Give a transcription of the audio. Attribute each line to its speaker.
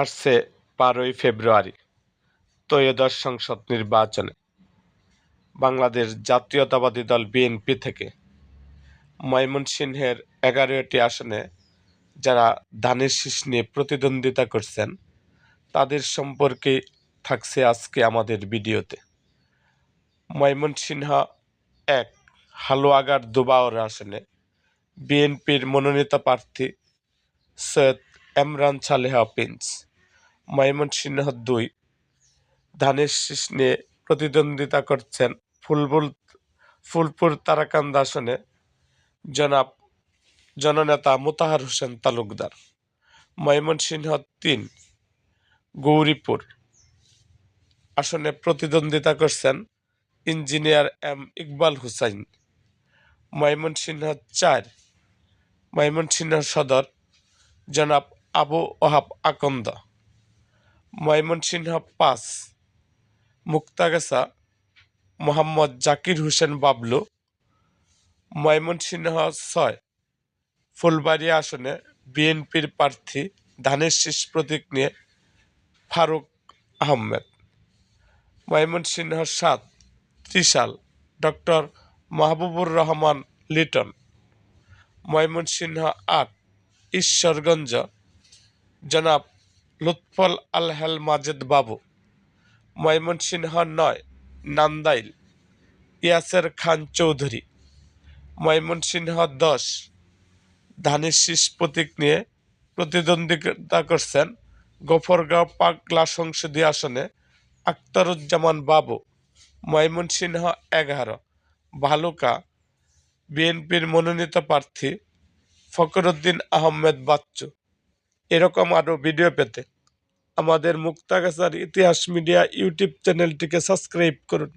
Speaker 1: আসছে বারোই ফেব্রুয়ারি, ত্রয়োদশ সংসদ নির্বাচনে। বাংলাদেশ জাতীয়তাবাদী দল বিএনপি থেকে ময়মনসিংহের এগারোটি আসনে যারা ধানের শীষ নিয়ে প্রতিদ্বন্দ্বিতা করছেন, তাদের সম্পর্কে থাকছে আজকে আমাদের ভিডিওতে। ময়মনসিংহ এক হালুয়াগার দুবাওর আসনে বিএনপির মনোনীত প্রার্থী সৈয়দ এমরান সালেহা প্রিন্স। ময়মনসিংহ দুই। ধানের শীষ নিয়ে প্রতিদ্বন্দ্বিতা করছেন ফুলবুল, ফুলপুর তারাকান্দা আসনে জনাব, জননেতা মোতাহার হোসেন তালুকদার। ময়মনসিংহ তিন, গৌরীপুর আসনে প্রতিদ্বন্দ্বিতা করছেন ইঞ্জিনিয়ার এম ইকবাল হুসাইন। ময়মনসিংহ চার, ময়মনসিংহ সদর জনাব আবু ওহাব আকন্দ। ময়মনসিংহ পাঁচ মুক্তাগাছা, মোহাম্মদ জাকির হোসেন বাবলু, ময়মনসিংহ ছয়, ফুলবাড়িয়া আসনে বিএনপির প্রার্থী ধানের শীষ প্রতীক নিয়ে ফারুক আহমেদ, ময়মনসিংহ সাত, ত্রিশাল, ডক্টর মাহবুবুর রহমান লিটন, ময়মনসিংহ আট, ঈশ্বরগঞ্জ, জনাব লুৎফল আলহেল মাজেদ বাবু ময়মন ময়মনসিংহ নয়, নান্দাইল, ইয়াসের খান চৌধুরী ময়মন ময়মনসিংহ দশ, ধানের শীষ প্রতীক নিয়ে প্রতিদ্বন্দ্বিতা করছেন গফরগাঁও পাগলা সংসদীয় আসনে আখতারুজ্জামান বাবু ময়মন ময়মনসিংহ এগারো, ভালুকা বিএনপির মনোনীত প্রার্থী ফকরুদ্দিন আহমেদ বাচ্চু। এরকম আরও ভিডিও পেতে। আমাদের মুক্তাগাছার ইতিহাস মিডিয়া ইউটিউব চ্যানেলটিকে সাবস্ক্রাইব করুন।